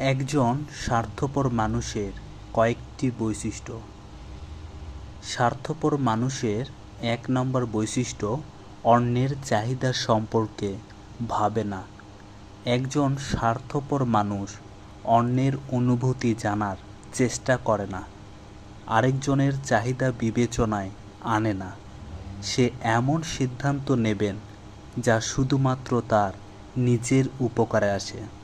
একজন স্বার্থপর মানুষের কয়েকটি বৈশিষ্ট্য। স্বার্থপর মানুষের এক নম্বর বৈশিষ্ট্য, অন্যের চাহিদা সম্পর্কে ভাবে না। একজন স্বার্থপর মানুষ অন্যের অনুভূতি জানার চেষ্টা করে না। আরেকজনের চাহিদা বিবেচনায় আনে না। সে এমন সিদ্ধান্ত নেবেন যা শুধুমাত্র তার নিজের উপকারে আসে।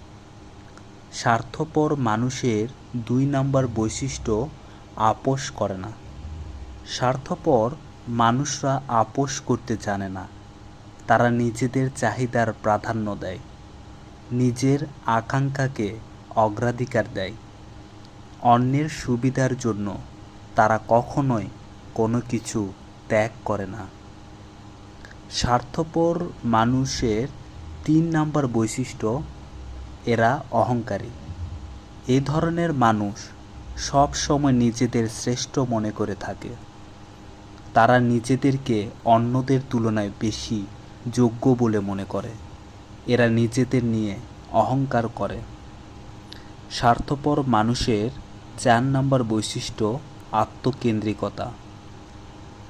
স্বার্থপর মানুষের দুই নম্বর বৈশিষ্ট্য আপোষ করে না। স্বার্থপর মানুষরা আপোষ করতে জানে না। তারা নিজেদের চাহিদার প্রাধান্য দেয়। নিজের আকাঙ্ক্ষাকে অগ্রাধিকার দেয়। অন্যের সুবিধার জন্য তারা কখনোই কোনো কিছু ত্যাগ করে না। স্বার্থপর মানুষের তিন নাম্বার বৈশিষ্ট্য এরা অহংকারী। এই ধরনের মানুষ সব সময় নিজেদের শ্রেষ্ঠ মনে করে থাকে। তারা নিজেদেরকে অন্যদের তুলনায় বেশি যোগ্য বলে মনে করে। এরা নিজেদের নিয়ে অহংকার করে। স্বার্থপর মানুষের চার নম্বর বৈশিষ্ট্য আত্মকেন্দ্রিকতা।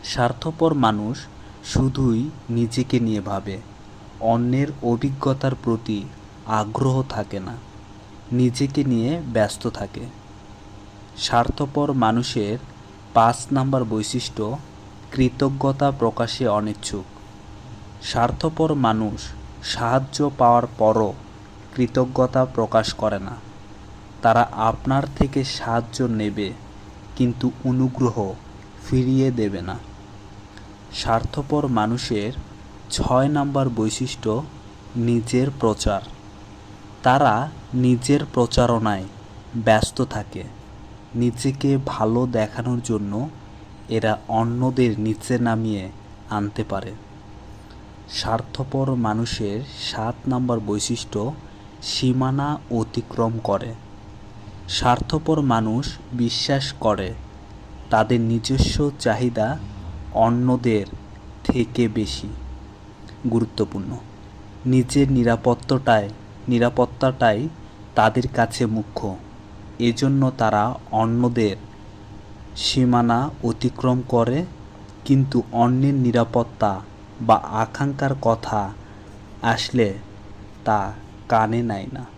স্বার্থপর মানুষ শুধুই নিজেকে নিয়ে ভাবে, অন্যের অভিজ্ঞতার প্রতি আগ্রহ থাকে না, নিজেকে নিয়ে ব্যস্ত থাকে। স্বার্থপর মানুষের পাঁচ নাম্বার বৈশিষ্ট্য, কৃতজ্ঞতা প্রকাশে অনিচ্ছুক। স্বার্থপর মানুষ সাহায্য পাওয়ার পরও কৃতজ্ঞতা প্রকাশ করে না। তারা আপনার থেকে সাহায্য নেবে, কিন্তু অনুগ্রহ ফিরিয়ে দেবে না। স্বার্থপর মানুষের ছয় নাম্বার বৈশিষ্ট্য, নিজের প্রচার। তারা নিজের প্রচারণায় ব্যস্ত থাকে। নিজেকে ভালো দেখানোর জন্য এরা অন্যদের নিচে নামিয়ে আনতে পারে। স্বার্থপর মানুষের সাত নাম্বার বৈশিষ্ট্য সীমানা অতিক্রম করে। স্বার্থপর মানুষ বিশ্বাস করে, তাদের নিজস্ব চাহিদা অন্যদের থেকে বেশি। গুরুত্বপূর্ণ। নিজের নিরাপত্তাটাই নিরাপত্তাটাই তাদের কাছে মুখ্য। এজন্য তারা অন্যদের সীমানা অতিক্রম করে, কিন্তু অন্যের নিরাপত্তা বা আকাঙ্ক্ষার কথা আসলে তা কানে নেয় না।